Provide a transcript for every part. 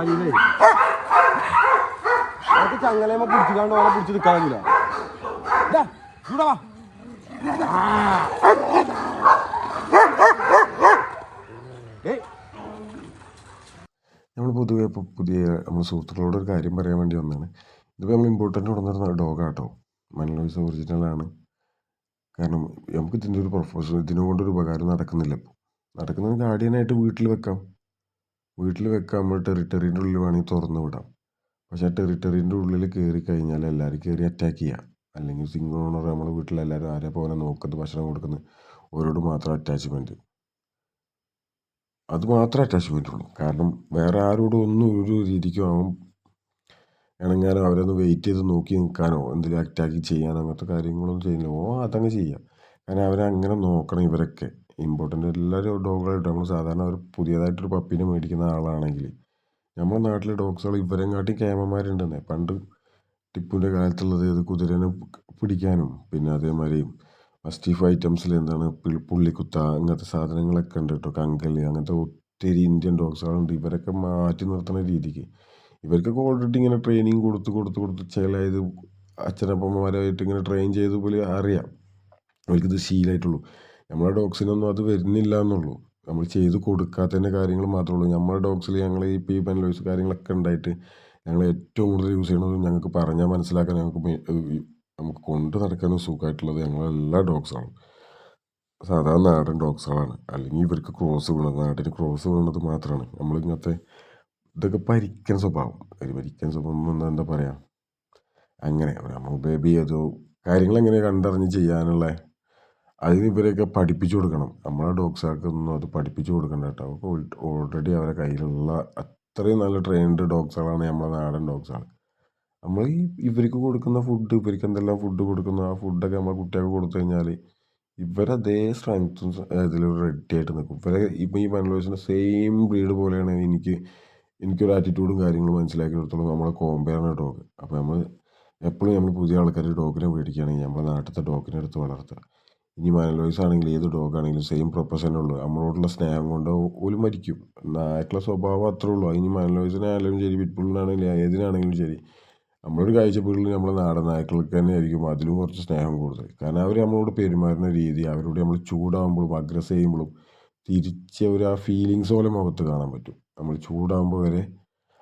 കഴിയില്ലേ അതൊക്കെ ചങ്ങലേമ പിടിച്ചിക്കാണ്ട് ഓനെ പിടിച്ച് വാ. നമ്മൾ പൊതുവെ ഇപ്പോൾ പുതിയ നമ്മൾ സുഹൃത്തുക്കളോട് ഒരു കാര്യം പറയാൻ വേണ്ടി വന്നതാണ്. ഇതിപ്പോൾ നമ്മൾ ഇമ്പോർട്ടന്റ് കൊണ്ടുവന്നിരുന്ന ഡോഗാട്ടോ മൻലോയ്സ് ഒറിജിനലാണ് കാരണം നമുക്ക് ഇതിന്റെ ഒരു പ്രൊഫഷൻ ഇതിനെ കൊണ്ടൊരു ഉപകാരം നടക്കുന്നില്ല ഇപ്പോൾ നടക്കുന്നത് ഗാർഡിയനായിട്ട് വീട്ടിൽ വെക്കാം. വീട്ടിൽ വെക്കാൻ നമ്മൾ ടെറിട്ടറീന്റെ ഉള്ളിൽ വേണമെങ്കിൽ തുറന്ന് വിടാം. പക്ഷേ ടെറിട്ടറീന്റെ ഉള്ളിൽ കയറി കഴിഞ്ഞാൽ എല്ലാവരും കയറി അറ്റാക്ക് ചെയ്യാം. അല്ലെങ്കിൽ സിംഗിൾ ഓണർ നമ്മുടെ വീട്ടിലെല്ലാവരും ആരെ പോലെ നോക്കുന്നത് ഭക്ഷണം കൊടുക്കുന്നത് ഓരോട് മാത്രം അറ്റാച്ച്മെന്റ് അത് മാത്രമേ അറ്റാച്ച്മെന്റ് ഉള്ളൂ. കാരണം വേറെ ആരോടും ഒന്നും ഒരു രീതിക്കും ആവും ഇണങ്ങാനോ അവരൊന്ന് വെയിറ്റ് ചെയ്ത് നോക്കി നിൽക്കാനോ എന്തെങ്കിലും അറ്റാക്ക് ചെയ്യാനോ അങ്ങനത്തെ കാര്യങ്ങളൊന്നും ചെയ്യുന്നില്ല. ഓ അതങ്ങ് ചെയ്യാം. കാരണം അവരെ അങ്ങനെ നോക്കണം ഇവരൊക്കെ. ഇമ്പോർട്ടന്റ് എല്ലാവരും ഡോഗുകളായിട്ട് നമ്മൾ സാധാരണ ഒരു പുതിയതായിട്ടൊരു പപ്പീനെ മേടിക്കുന്ന ആളാണെങ്കിൽ നമ്മുടെ നാട്ടിലെ ഡോഗ്സുകൾ ഇവരെങ്ങാട്ടി കേമന്മാരുണ്ടെന്നേ പണ്ട് ടിപ്പുവിന്റെ കാലത്തുള്ളത് ഇത് കുതിരനെ പിടിക്കാനും പിന്നെ അതേമാതിരി മസ്റ്റീഫ് ഐറ്റംസിൽ എന്താണ് പുള്ളിക്കുത്ത അങ്ങനത്തെ സാധനങ്ങളൊക്കെ ഉണ്ട് കേട്ടോ. കങ്കൽ അങ്ങനത്തെ ഒത്തിരി ഇന്ത്യൻ ഡോഗ്സുകളുണ്ട് ഇവരൊക്കെ മാറ്റി നിർത്തുന്ന രീതിക്ക്. ഇവർക്കൊക്കെ ഓൾറെഡി ഇങ്ങനെ ട്രെയിനിങ് കൊടുത്ത് കൊടുത്ത് കൊടുത്ത് ചില ഇത് അച്ഛനപ്പന്മാരായിട്ട് ഇങ്ങനെ ട്രെയിൻ ചെയ്ത് പോലെ അറിയാം. അവർക്കിത് ശീലമായിട്ടുള്ളൂ നമ്മളെ ഡോഗ്സിനൊന്നും അത് വരുന്നില്ല എന്നുള്ളൂ. നമ്മൾ ചെയ്ത് കൊടുക്കാത്തതിന്റെ കാര്യങ്ങൾ മാത്രമേ ഉള്ളൂ. നമ്മളെ ഡോഗ്സിൽ ഞങ്ങൾ ഈ പി പെൻലോയ്സ് കാര്യങ്ങളൊക്കെ ഉണ്ടായിട്ട് ഞങ്ങൾ ഏറ്റവും കൂടുതൽ യൂസ് ചെയ്യണത് ഞങ്ങൾക്ക് പറഞ്ഞാൽ മനസ്സിലാക്കാൻ ഞങ്ങൾക്ക് ഈ നമുക്ക് കൊണ്ട് നടക്കാനും സുഖമായിട്ടുള്ളത് ഞങ്ങളെല്ലാ ഡോഗ്സാണ്. സാധാരണ നാടൻ ഡോഗ്സുകളാണ് അല്ലെങ്കിൽ ഇവർക്ക് ക്രോസ് വീണത് നാടിന് ക്രോസ് വീണത് മാത്രമാണ്. നമ്മൾ ഇങ്ങനത്തെ ഇതൊക്കെ പരിക്കൻ സ്വഭാവം. ഒരു പരിക്കൻ സ്വഭാവം എന്ന് എന്താ പറയുക അങ്ങനെ. നമ്മൾ ബേബി അതോ കാര്യങ്ങൾ എങ്ങനെ കണ്ടറിഞ്ഞ് ചെയ്യാനുള്ള അതിന് ഇവരെയൊക്കെ പഠിപ്പിച്ചു കൊടുക്കണം. നമ്മളെ ഡോഗ്സുകൾക്കൊന്നും അത് പഠിപ്പിച്ചു കൊടുക്കണ്ട കേട്ടോ. അവർക്ക് ഓൾറെഡി അവരെ കയ്യിലുള്ള അത്രയും നല്ല ട്രെയിൻഡ് ഡോഗ്സുകളാണ് നമ്മളെ നാടൻ ഡോഗ്സുകൾ നമ്മൾ ഈ ഇവർക്ക് കൊടുക്കുന്ന ഫുഡ് ഇവർക്ക് എന്തെല്ലാം ഫുഡ് കൊടുക്കുന്നു ആ ഫുഡൊക്കെ നമ്മൾ കുട്ടികൾക്ക് കൊടുത്തു കഴിഞ്ഞാൽ ഇവരതേ സ്ട്രെങ്ത്തും ഇതിൽ റെഡി ആയിട്ട് നിൽക്കും ഇവരെ ഇപ്പം ഈ പനലോസിന്റെ സെയിം ബ്രീഡ് പോലെയാണ് എനിക്ക് എനിക്കൊരു ആറ്റിറ്റ്യൂഡും കാര്യങ്ങളും മനസ്സിലാക്കി കൊടുത്തോളൂ നമ്മളെ കോമ്പയറാണ് ഡോഗ് അപ്പോൾ നമ്മൾ എപ്പോഴും നമ്മൾ പുതിയ ആൾക്കാർ ഡോഗിനെ മേടിക്കുകയാണെങ്കിൽ നമ്മളെ നാട്ടിലത്തെ ഡോഗിനെ എടുത്ത് വളർത്തുക. ഇനി മലലോയ്സ് ആണെങ്കിൽ ഏത് ഡോഗ് ആണെങ്കിലും സെയിം തന്നെ ഉള്ളൂ. നമ്മളോടുള്ള സ്നേഹം കൊണ്ട് ഓൽ മരിക്കും. നായ്ക്കളെ സ്വഭാവം അത്രേ ഉള്ളൂ. ഇനി മലലോയ്സിനായാലും ശരി പിറ്റ്ബുളിനാണെങ്കിലും ഏതിനാണെങ്കിലും ശരി. നമ്മളൊരു കാഴ്ചപ്പാടിൽ നമ്മളെ നാടൻ നായ്ക്കൾക്ക് തന്നെ ആയിരിക്കും അതിലും കുറച്ച് സ്നേഹം കൂടുതൽ. കാരണം അവർ നമ്മളോട് പെരുമാറുന്ന രീതി അവരോട് നമ്മൾ ചൂടാകുമ്പോഴും അഗ്രസ് ചെയ്യുമ്പോഴും തിരിച്ച് ഒരു ആ ഫീലിങ്സ് പോലെ മുഖത്ത് കാണാൻ പറ്റും. നമ്മൾ ചൂടാകുമ്പോൾ വരെ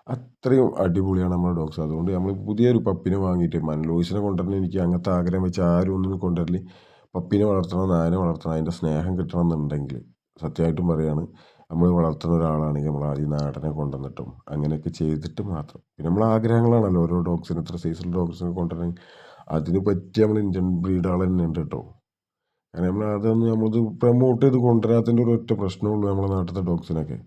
അത്രയും അടിപൊളിയാണ് നമ്മുടെ ഡോഗ്സ് അതുകൊണ്ട് നമ്മൾ പുതിയൊരു പപ്പിനെ വാങ്ങിയിട്ട് മൻലോയ്സിനെ കൊണ്ടുവരണം എനിക്ക് അങ്ങനത്തെ ആഗ്രഹം വെച്ച് ആരും ഒന്നും കൊണ്ടുവരൽ പപ്പിനെ വളർത്തണം നായനെ വളർത്തണം അതിന്റെ സ്നേഹം കിട്ടണം എന്നുണ്ടെങ്കിൽ സത്യമായിട്ടും പറയുകയാണ് നമ്മൾ വളർത്തുന്ന ഒരാളാണെങ്കിൽ നമ്മൾ ആദ്യം നാടനെ കൊണ്ടുവന്നിട്ടും അങ്ങനെയൊക്കെ ചെയ്തിട്ട് മാത്രം. പിന്നെ നമ്മൾ ആഗ്രഹങ്ങളാണല്ലോ ഓരോ ഡോഗ്സിന് എത്ര സൈസുള്ള ഡോഗ്സിനെ കൊണ്ടുവരണമെങ്കിൽ അതിന് പറ്റിയ നമ്മൾ ഇന്ത്യൻ ബ്രീഡുകൾ തന്നെ ഉണ്ട് കേട്ടോ. കാരണം നമ്മൾ അതൊന്നും നമ്മളത് പ്രൊമോട്ട് ചെയ്ത് കൊണ്ടുവരാത്തതിന്റെ ഒരു ഒറ്റ പ്രശ്നമുള്ളൂ നമ്മുടെ നാട്ടിലത്തെ ഡോഗ്സിനൊക്കെ.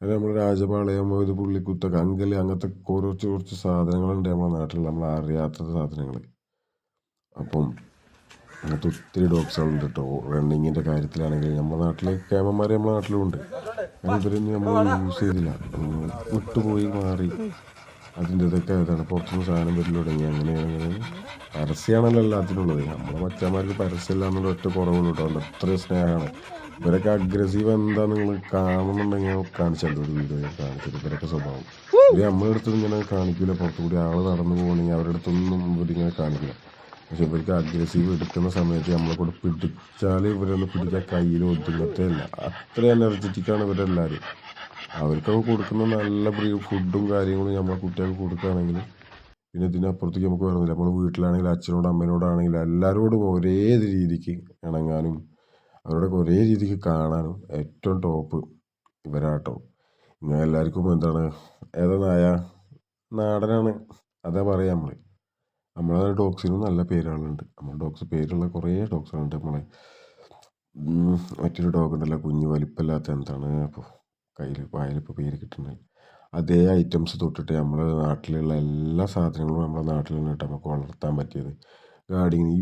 കാരണം നമ്മൾ രാജപാളയം ഇത് പുള്ളിക്കുത്തൊക്കെ അങ്കൽ അങ്ങനത്തെ കുറച്ച് കുറച്ച് സാധനങ്ങളുണ്ട് നമ്മുടെ നാട്ടിൽ നമ്മൾ അറിയാത്ത സാധനങ്ങൾ അപ്പം അങ്ങനത്തെ ഒത്തിരി ഡോഗ്സുകളുണ്ട് കേട്ടോ റണ്ണിങ്ങിന്റെ കാര്യത്തിലാണെങ്കിൽ നമ്മുടെ നാട്ടിൽ ക്യാമന്മാർ നമ്മുടെ നാട്ടിലുണ്ട് കാരണം ഇവരൊന്നും നമ്മൾ യൂസ് ചെയ്തില്ല. വിട്ടുപോയി മാറി. അതിന്റെ ഇതൊക്കെ ഇതാണ്. പുറത്തുനിന്ന് സാധനം വരില്ല തുടങ്ങി. അങ്ങനെയാണ് അങ്ങനെ പരസ്യമാണല്ലോ എല്ലാത്തിനുള്ളത്. നമ്മളെ മച്ചന്മാർക്ക് പരസ്യമില്ല എന്നുള്ള ഒറ്റ കുറവുള്ളൂ കേട്ടോ അത്രയും സ്നേഹമാണ്. ഇവരൊക്കെ അഗ്രസീവ് എന്താ നിങ്ങൾ കാണുന്നുണ്ടെങ്കിൽ കാണിച്ചല്ലോ ഒരു വീഡിയോ കാണിച്ചത് ഇവരൊക്കെ സ്വഭാവം. ഇവർ നമ്മുടെ അടുത്ത് ഇങ്ങനെ കാണിക്കില്ല പുറത്തു കൂടി ആൾ നടന്നു പോകണമെങ്കിൽ അവരുടെ അടുത്തൊന്നും ഇവരിങ്ങനെ കാണിക്കില്ല. പക്ഷെ ഇവർക്ക് അഗ്രസീവ് എടുക്കുന്ന സമയത്ത് നമ്മളെ കൂടെ പിടിച്ചാൽ ഇവരൊന്ന് പിടിക്കാൻ കയ്യിൽ ഒതുങ്ങത്തേ ഇല്ല അത്ര എനർജറ്റിക്കാണ് ഇവരെല്ലാവരും അവർക്കൊക്കെ കൊടുക്കുന്ന നല്ല ഫുഡും കാര്യങ്ങളും നമ്മളെ കുട്ടികൾക്ക് കൊടുക്കുകയാണെങ്കിൽ പിന്നെ ഇതിനപ്പുറത്തേക്ക് നമുക്ക് വരുന്നില്ല നമ്മൾ വീട്ടിലാണെങ്കിൽ അച്ഛനോടും അമ്മേനോടാണെങ്കിലും എല്ലാവരോടും ഒരേ രീതിക്ക് ഇണങ്ങാനും അവരോടൊക്കെ ഒരേ രീതിക്ക് കാണാനും ഏറ്റവും ടോപ്പ് ഇവരാട്ടോ. ഇങ്ങനെ എല്ലാവർക്കും എന്താണ്? ഏതാ നായ? നാടനാണ്. അതാ പറയാം നമ്മൾ നമ്മളെ ഡോഗ്സിനും നല്ല പേരുകളുണ്ട്. നമ്മുടെ ഡോഗ്സ് പേരുള്ള കുറേ ഡോഗ്സുകളുണ്ട് നമ്മളെ. മറ്റൊരു ഡോഗ് ഉണ്ടല്ലോ കുഞ്ഞ് വലിപ്പമില്ലാത്ത എന്താണ്? അപ്പോൾ കയ്യിൽ വായിലിപ്പോൾ പേര് കിട്ടുന്നത്. അതേ ഐറ്റംസ് തൊട്ടിട്ട് നമ്മുടെ നാട്ടിലുള്ള എല്ലാ സാധനങ്ങളും നമ്മുടെ നാട്ടിൽ നിന്നിട്ട് നമുക്ക് വളർത്താൻ പറ്റിയത്. ഗാർഡിങ് ഈ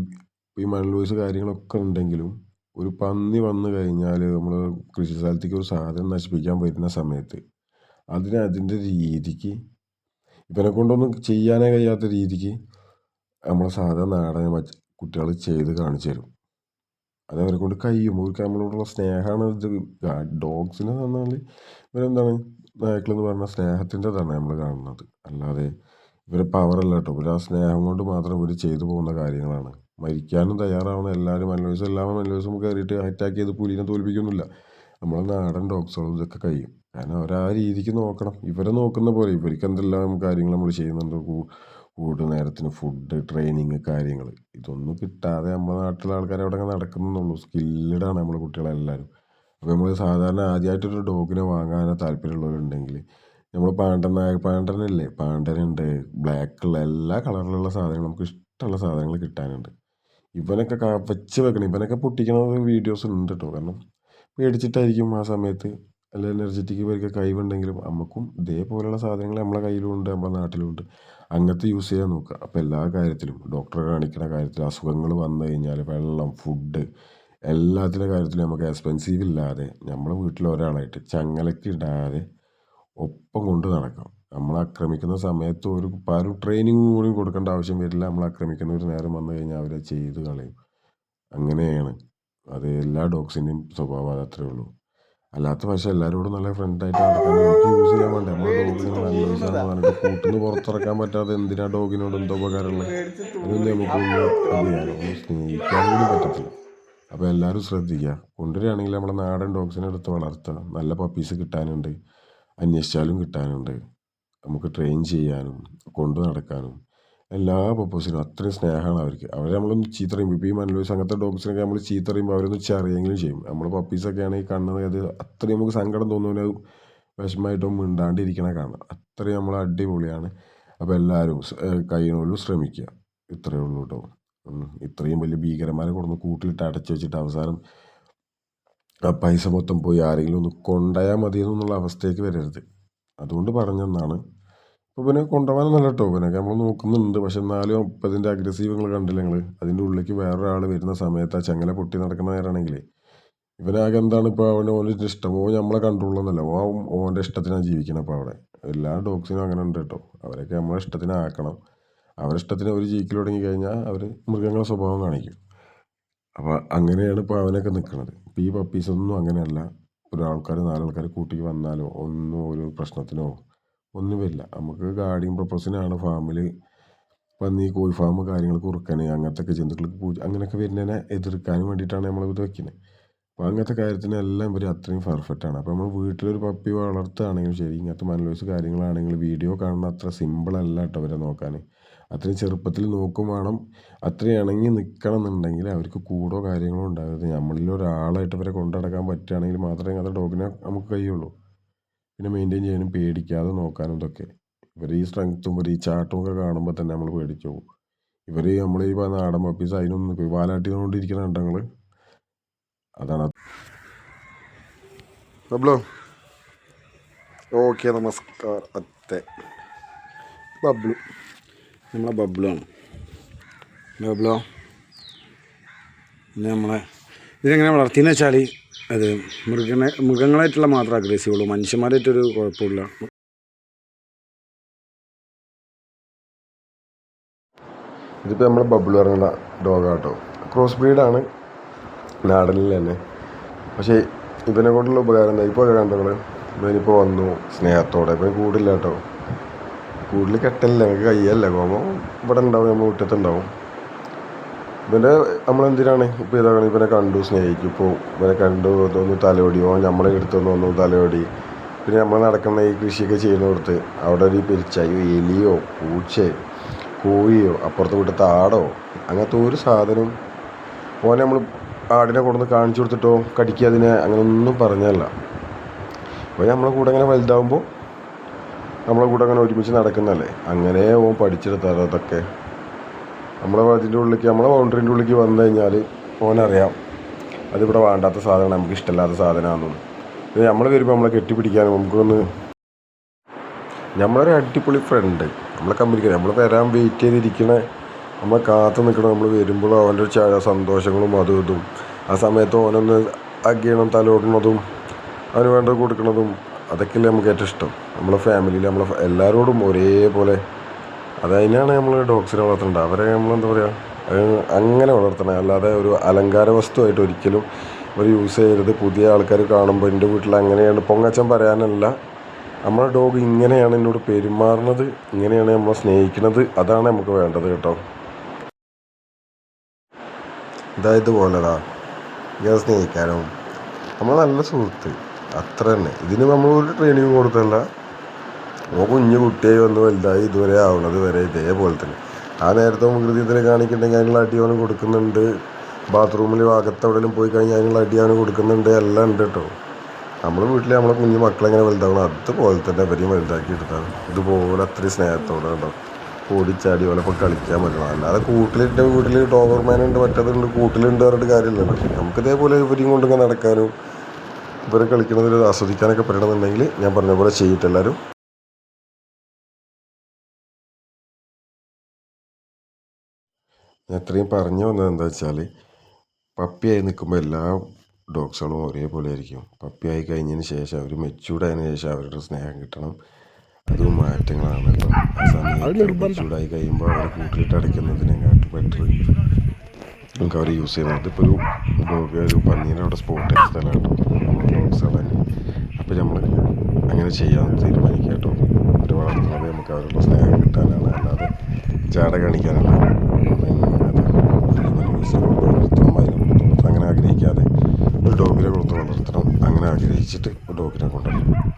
ഈ മണലൂസ് കാര്യങ്ങളൊക്കെ ഉണ്ടെങ്കിലും ഒരു പന്നി വന്നു കഴിഞ്ഞാൽ നമ്മൾ കൃഷി സ്ഥലത്തേക്ക് ഒരു സാധനം നശിപ്പിക്കാൻ വരുന്ന സമയത്ത് അതിന് അതിന്റെ രീതിക്ക് ഇവനെ കൊണ്ടൊന്നും ചെയ്യാനേ കഴിയാത്ത രീതിക്ക് നമ്മളെ സാധാ നാടൻ കുട്ടികൾ ചെയ്ത് കാണിച്ചു തരും. അത് അവരെ കൊണ്ട് കഴിയും അവർക്ക് നമ്മളോടുള്ള സ്നേഹമാണ് ഇത്. ഡോഗ്സിനെ തന്നാൽ ഇവരെന്താണ്? നായ്ക്കളെന്ന് പറഞ്ഞാൽ സ്നേഹത്തിന്റെതാണ് നമ്മൾ കാണുന്നത്. അല്ലാതെ ഇവരെ പവറല്ല കേട്ടോ. ഇവർ ആ സ്നേഹം കൊണ്ട് മാത്രം ഇവർ ചെയ്തു പോകുന്ന കാര്യങ്ങളാണ്. മരിക്കാനും തയ്യാറാവുന്ന എല്ലാവരും മല്ലൂസ് എല്ലാ മലവേഴ്സും കയറിയിട്ട് അറ്റാക്ക് ചെയ്ത് പുലിനെ തോൽപ്പിക്കുന്നില്ല നമ്മളെ നാടൻ ഡോഗ്സുകളും ഇതൊക്കെ കഴിയും. കാരണം അവർ ആ രീതിക്ക് നോക്കണം. ഇവരെ നോക്കുന്ന പോലെ ഇവർക്ക് എന്തെല്ലാം കാര്യങ്ങൾ നമ്മൾ ചെയ്യുന്നുണ്ട്. കൂ- കൂട് നേരത്തിന് ഫുഡ് ട്രെയിനിങ് കാര്യങ്ങൾ ഇതൊന്നും കിട്ടാതെ നമ്മുടെ നാട്ടിലെ ആൾക്കാർ അവിടെ നടക്കുന്നുള്ളൂ. സ്കില്ലഡാണ് നമ്മളെ കുട്ടികളെല്ലാവരും അപ്പോൾ നമ്മൾ സാധാരണ ആദ്യമായിട്ടൊരു ഡോഗിനെ വാങ്ങാനോ താല്പര്യമുള്ളവരുണ്ടെങ്കിൽ നമ്മൾ പാണ്ടൻ നായ പാണ്ടനില്ലേ പാണ്ടനുണ്ട് ബ്ലാക്കുള്ള എല്ലാ കളറിലുള്ള സാധനങ്ങളും നമുക്ക് ഇഷ്ടമുള്ള സാധനങ്ങൾ കിട്ടാനുണ്ട്. ഇവനൊക്കെ വെച്ച് വെക്കണം ഇവനൊക്കെ പൊട്ടിക്കണ വീഡിയോസ് ഉണ്ട് കേട്ടോ കാരണം പേടിച്ചിട്ടായിരിക്കും ആ സമയത്ത് അല്ല എനർജറ്റിക് ഇവർക്ക് കഴിവുണ്ടെങ്കിലും നമുക്കും ഇതേപോലെയുള്ള സാധനങ്ങൾ നമ്മളെ കയ്യിലുമുണ്ട് നമ്മുടെ നാട്ടിലുമുണ്ട് അങ്ങനത്തെ യൂസ് ചെയ്യാൻ നോക്കുക. അപ്പോൾ എല്ലാ കാര്യത്തിലും ഡോക്ടറെ കാണിക്കുന്ന കാര്യത്തിൽ അസുഖങ്ങൾ വന്നു കഴിഞ്ഞാൽ വെള്ളം ഫുഡ് എല്ലാത്തിന്റെ കാര്യത്തിലും നമുക്ക് എക്സ്പെൻസീവ് ഇല്ലാതെ നമ്മളെ വീട്ടിൽ ഒരാളായിട്ട് ചങ്ങലയ്ക്ക് ഇടാതെ ഒപ്പം കൊണ്ട് നടക്കാം. നമ്മൾ ആക്രമിക്കുന്ന സമയത്ത് ഒരു ഒരു ട്രെയിനിങ് കൂടി കൊടുക്കേണ്ട ആവശ്യം വരില്ല. നമ്മൾ ആക്രമിക്കുന്ന ഒരു നേരം വന്നു കഴിഞ്ഞാൽ അവരെ ചെയ്ത് കളയും. അങ്ങനെയാണ്. അത് എല്ലാ ഡോഗ്സിന്റെയും സ്വഭാവം അത് അത്രേ ഉള്ളൂ. അല്ലാത്ത പക്ഷെ എല്ലാവരോടും നല്ല ഫ്രണ്ടായിട്ട് നടക്കാൻ എനിക്ക് യൂസ് ചെയ്യാൻ വേണ്ടി. നമ്മുടെ ഡോഗിന് നല്ല യൂസാന്ന് പറഞ്ഞിട്ട് കൂട്ടിന്ന് പുറത്തിറക്കാൻ പറ്റാതെ എന്തിനാ ഡോഗിനോട് എന്തോ ഉപകാരമുള്ളത്? അതൊന്നും നമുക്ക് ഒന്ന് സ്നേഹിക്കാൻ കൂടി പറ്റത്തില്ല. അപ്പോൾ എല്ലാവരും ശ്രദ്ധിക്കുക കൊണ്ടുവരികയാണെങ്കിൽ നമ്മുടെ നാടൻ ഡോഗ്സിനെ എടുത്ത് വളർത്തുക നല്ല പപ്പീസ് കിട്ടാനുണ്ട്. അന്വേഷിച്ചാലും കിട്ടാനുണ്ട്. നമുക്ക് ട്രെയിൻ ചെയ്യാനും കൊണ്ടു നടക്കാനും. എല്ലാ പർപ്പസിനും അത്രയും സ്നേഹമാണ് അവർക്ക്. അവരെ നമ്മളൊന്ന് ചീത്തറിയുമ്പോൾ ഇപ്പോൾ ഈ മനലൂസ് അങ്ങനത്തെ ഡോഗ്സിനൊക്കെ നമ്മൾ ചീത്തറിയുമ്പോൾ അവരൊന്ന് ചെറിയെങ്കിലും ചെയ്യും. നമ്മൾ പപ്പീസൊക്കെ ആണെങ്കിൽ കണ്ണത് അത് അത്രയും നമുക്ക് സങ്കടം തോന്നുന്നത് വിഷമമായിട്ടും മിണ്ടാണ്ടിരിക്കണ കാണാം. അത്രയും നമ്മൾ അടിപൊളിയാണ്. അപ്പോൾ എല്ലാവരും കഴിയുന്നവരും ശ്രമിക്കുക. ഇത്രയേ ഉള്ളൂ കേട്ടോ ഇത്രയും വലിയ ഭീകരന്മാരെ കൊടുന്ന് കൂട്ടിലിട്ട് അടച്ചു വെച്ചിട്ട് അവസാനം ആ പൈസ മൊത്തം പോയി ആരെങ്കിലും ഒന്ന് കൊണ്ടുപോയാൽ മതി എന്നുള്ള അവസ്ഥയ്ക്ക് വരരുത്. അതുകൊണ്ട് പറഞ്ഞെന്നാണ് പിന്നെ നല്ല കേട്ടോ ഇവനൊക്കെ നമ്മൾ നോക്കുന്നുണ്ട്. പക്ഷെ എന്നാലും ഇപ്പം ഇതിന്റെ അഗ്രസീവ് നിങ്ങൾ കണ്ടില്ല നിങ്ങൾ? അതിന്റെ ഉള്ളിലേക്ക് വേറൊരാൾ വരുന്ന സമയത്ത് ആ ചങ്ങല പൊട്ടി നടക്കുന്ന നേരാണെങ്കിലേ. ഇവനാകെ എന്താണ് ഇപ്പോൾ അവന്റെ ഓന്റെ ഇഷ്ടം. ഓ നമ്മളെ കൺട്രോളൊന്നുമല്ല ഓ ഓന്റെ ഇഷ്ടത്തിനാണ് ജീവിക്കണം അപ്പോൾ അവിടെ. എല്ലാ ഡോഗ്സിനും അങ്ങനെ ഉണ്ട് കേട്ടോ. അവരൊക്കെ നമ്മളെ ഇഷ്ടത്തിനാക്കണം. അവരെ ഇഷ്ടത്തിന് അവർ ജീവിക്കൽ തുടങ്ങി കഴിഞ്ഞാൽ അവർ മൃഗങ്ങളുടെ സ്വഭാവം കാണിക്കും. അപ്പോൾ അങ്ങനെയാണ് ഇപ്പോൾ അവനൊക്കെ നിൽക്കുന്നത് ഇപ്പോൾ ഈ പപ്പീസൊന്നും അങ്ങനെയല്ല. ഒരാൾക്കാർ നാലാൾക്കാർ കൂട്ടിക്ക് വന്നാലോ ഒന്നും ഒരു പ്രശ്നത്തിനോ ഒന്നും വരില്ല നമുക്ക് ഗാർഡിയൻ പർപ്പസിനാണ് ഫാമിൽ പന്നി കോഴി ഫാം കാര്യങ്ങൾ കുറുക്കന് അങ്ങനത്തെ ജന്തുക്കൾക്ക് പൂജ അങ്ങനെയൊക്കെ വരുന്നതിനെ എതിർക്കാൻ വേണ്ടിയിട്ടാണ് നമ്മൾ ഇത് വെക്കുന്നത് അപ്പോൾ അങ്ങനത്തെ കാര്യത്തിനെല്ലാം ഇവർ അത്രയും പെർഫെക്റ്റ് ആണ്. അപ്പോൾ നമ്മൾ വീട്ടിലൊരു പപ്പി വളർത്തുകയാണെങ്കിലും ശരി ഇങ്ങനത്തെ മനലോസ് കാര്യങ്ങളാണെങ്കിലും വീഡിയോ കാണുന്ന അത്ര സിമ്പിൾ അല്ല കേട്ടോ അവരെ നോക്കാൻ അത്രയും ചെറുപ്പത്തിൽ നോക്കും വേണം. അത്രയും ഇണങ്ങി നിൽക്കണം എന്നുണ്ടെങ്കിൽ അവർക്ക് കൂടോ കാര്യങ്ങളോ ഉണ്ടാകരുത് നമ്മളിൽ ഒരാളായിട്ട് ഇവരെ കൊണ്ടു നടക്കാൻ പറ്റുകയാണെങ്കിൽ മാത്രമേ അങ്ങനത്തെ ഡോഗിനെ നമുക്ക് കഴിയുള്ളൂ. പിന്നെ മെയിന്റെയിൻ ചെയ്യാനും പേടിക്കാതെ നോക്കാനും ഇതൊക്കെ. ഇവർ ഈ സ്ട്രെങ്ത്തും ഒരു ഈ ചാട്ടും ഒക്കെ കാണുമ്പോൾ തന്നെ നമ്മൾ പേടിച്ചു പോകും ഇവർ നമ്മൾ ഈ നാടൻ പപ്പീസ് അതിനൊന്നും വാലാട്ടിക്കൊണ്ടിരിക്കുന്ന കണ്ടങ്ങൾ അതാണ് അബ്ലോ ഓക്കെ നമസ്കാരം അത്തെ ബബ്ലു നമ്മളെ ബബ്ലു ആണ്. ബബ്ലോ നമ്മളെ ഇതെങ്ങനെ വളർത്തിയെന്ന് വെച്ചാൽ അത് മൃഗങ്ങളെ മൃഗങ്ങളായിട്ടുള്ള മാത്രമേ അഗ്രസീവ് ഉള്ളൂ. മനുഷ്യന്മാരായിട്ടൊരു കുഴപ്പമില്ല. ഇതിപ്പോൾ നമ്മൾ ബബിൾ പറഞ്ഞ ഡോഗാട്ടോ. ക്രോസ് ബ്രീഡാണ് നാടനിൽ തന്നെ. പക്ഷേ ഇവനെ കൊണ്ടുള്ള ഉപകാരം എന്താ? ഇപ്പോൾ കണ്ടങ്ങൾ ഇവനിപ്പോൾ വന്നു സ്നേഹത്തോടെ. ഇവന് കൂടില്ല കേട്ടോ. കൂടുതൽ കെട്ടലില്ല. നമുക്ക് കയ്യല്ല. കോമോ ഇവിടെ ഉണ്ടാവും. നമ്മൾ മുറ്റത്തുണ്ടാവും ഇവന്റെ നമ്മളെന്തിനാണ്? ഇപ്പോൾ ഇതാണ് ഇവനെ കണ്ടു സ്നേഹിക്കും. ഇപ്പോൾ ഇവനെ കണ്ടു ഒന്ന് ഓ നമ്മളെ അടുത്തൊന്ന് ഒന്ന് തലയോടി പിന്നെ നമ്മൾ നടക്കുന്ന ഈ കൃഷിയൊക്കെ ചെയ്യുന്നിടത്ത് അവിടെ ഒരു പെരിച്ചായോ എലിയോ പൂച്ചയോ കോഴിയോ അപ്പുറത്ത് വീട്ടിലത്തെ ആടോ അങ്ങനത്തെ ഒരു സാധനവും ഓനെ നമ്മൾ ആടിനെ കൊണ്ടുവന്ന് കാണിച്ചു കൊടുത്തിട്ടോ കടിക്കുക അതിനെ അങ്ങനെ ഒന്നും പറഞ്ഞല്ല. അപ്പോൾ നമ്മളെ കൂടെ അങ്ങനെ വലുതാവുമ്പോൾ നമ്മളെ കൂടെ അങ്ങനെ ഒരുമിച്ച് നടക്കുന്നതല്ലേ അങ്ങനെ ഓൻ പഠിച്ചെടുത്തതാണ് അതൊക്കെ. നമ്മളെ ഇതിന്റെ ഉള്ളിലേക്ക് നമ്മുടെ ബൗണ്ടറിന്റെ ഉള്ളിലേക്ക് വന്നു കഴിഞ്ഞാൽ ഓനറിയാം അതിവിടെ വേണ്ടാത്ത സാധനമാണ് നമുക്ക് ഇഷ്ടമില്ലാത്ത സാധനമാണെന്നും. ഇത് നമ്മൾ വരുമ്പോൾ നമ്മളെ കെട്ടിപ്പിടിക്കാനും നമുക്കൊന്ന് നമ്മളൊരു അടിപൊളി ഫ്രണ്ട് നമ്മളെ കമ്പനിക്ക് നമ്മൾ വരാൻ വെയിറ്റ് ചെയ്തിരിക്കണ നമ്മൾ കാത്തു നിൽക്കണം നമ്മൾ വരുമ്പോൾ അവന്റെ ചായ സന്തോഷങ്ങളും അതും ഇതും. ആ സമയത്ത് ഓനൊന്ന് അഗ്ഗീണം തലോടുന്നതും അവന് വേണ്ടത് കൊടുക്കുന്നതും അതൊക്കെയല്ലേ നമുക്ക് ഏറ്റവും ഇഷ്ടം. നമ്മളെ ഫാമിലിയിൽ നമ്മളെ എല്ലാവരോടും ഒരേപോലെ അതതിനാണ് നമ്മൾ ഡോഗ്സിനെ വളർത്തേണ്ടത്. അവരെ നമ്മൾ എന്താ പറയുക അങ്ങനെ വളർത്തണം. അല്ലാതെ ഒരു അലങ്കാര വസ്തുവായിട്ട് ഒരിക്കലും അവർ യൂസ് ചെയ്യരുത്. പുതിയ ആൾക്കാർ കാണുമ്പോൾ എന്റെ വീട്ടിൽ അങ്ങനെയാണ്. പൊങ്ങച്ചൻ പറയാനല്ല നമ്മുടെ ഡോഗ് ഇങ്ങനെയാണ് എന്നോട് പെരുമാറുന്നത് ഇങ്ങനെയാണ് നമ്മളെ സ്നേഹിക്കുന്നത്. അതാണ് നമുക്ക് വേണ്ടത് കേട്ടോ. ഇതായത് പോലെടാ ഇങ്ങനെ സ്നേഹിക്കാനും. നമ്മൾ നല്ല സുഹൃത്ത്. അത്ര തന്നെ. ഇതിന് നമ്മൾ ഒരു ട്രെയിനിങ് കൊടുത്തല്ല ഓ കുഞ്ഞു കുട്ടിയായി വന്ന് വലുതായി ഇതുവരെ ആവണത് വരെ ഇതേപോലെ തന്നെ. ആ നേരത്തെ മുൻകൃതിയിൽ കാണിക്കുന്നുണ്ടെങ്കിൽ അതിനുള്ള അടി അവന് കൊടുക്കുന്നുണ്ട്. ബാത്റൂമിൽ ഭാഗത്ത് എവിടെയെങ്കിലും പോയി കഴിഞ്ഞാൽ അതിനുള്ള അടി അവന് കൊടുക്കുന്നുണ്ട്. എല്ലാം ഉണ്ട് കേട്ടോ. നമ്മൾ വീട്ടിൽ നമ്മളെ കുഞ്ഞു മക്കളെങ്ങനെ വലുതാവണം അതുപോലെ തന്നെ അവരെയും വലുതാക്കി എടുത്താണ് ഇതുപോലെ അത്രയും സ്നേഹത്തോടെ കേട്ടോ ഓടിച്ചാടി ഓലപ്പോൾ കളിക്കാൻ പറ്റണം അല്ലാതെ കൂട്ടിലിട്ട് വീട്ടിൽ ഡോവർമാൻ ഉണ്ട് മറ്റേതുണ്ട് കൂട്ടിലുണ്ട് പറഞ്ഞിട്ട് കാര്യമില്ലല്ലോ. നമുക്ക് ഇതേപോലെ ഇവരെയും കൊണ്ടിങ്ങനെ നടക്കാനും ഇവരെ കളിക്കുന്നതിൽ ആസ്വദിക്കാനൊക്കെ പറ്റണമെന്നുണ്ടെങ്കിൽ ഞാൻ പറഞ്ഞ പോലെ ചെയ്തിട്ട് എല്ലാവരും. ഞാൻ ഇത്രയും പറഞ്ഞു വന്നത് എന്താ വെച്ചാൽ പപ്പിയായി നിൽക്കുമ്പോൾ എല്ലാ ഡോഗ്സുകളും ഒരേപോലെ ആയിരിക്കും. പപ്പിയായി കഴിഞ്ഞതിന് ശേഷം അവർ മെച്ചൂർഡ് ആയതിനു ശേഷം അവരുടെ സ്നേഹം കിട്ടണം. അതും മാറ്റങ്ങളാണ് കേട്ടോ ആ സമയത്ത് മെച്ചൂർഡായി കഴിയുമ്പോൾ അവരെ കൂട്ടിലിട്ട് അടയ്ക്കുന്നതിനെക്കാട്ടും ബെറ്റർ നമുക്ക് അവർ യൂസ് ചെയ്യുന്നത് ഇപ്പോൾ ഒരു ഡോഗ് ഒരു പന്നീനെ അവിടെ സ്പോട്ട് ചെയ്ത സ്ഥലമാണ് ഡോഗ്സ് ഡോഗ്സുകളെ അപ്പോൾ നമ്മൾ അങ്ങനെ ചെയ്യാൻ തീരുമാനിക്കുക കേട്ടോ. അവർ വളർത്തുന്നത് നമുക്ക് അവരുടെ സ്നേഹം കിട്ടാനാണ്. അല്ലാതെ ചാട കാണിക്കാനല്ല. വളർത്തണം. അതിനെ അങ്ങനെ ആഗ്രഹിക്കാതെ ഒരു ഡോഗിനെ കൊടുത്ത് വളർത്തണം. അങ്ങനെ ആഗ്രഹിച്ചിട്ട് ഒരു ഡോഗിനെ കൊണ്ടുവരണം.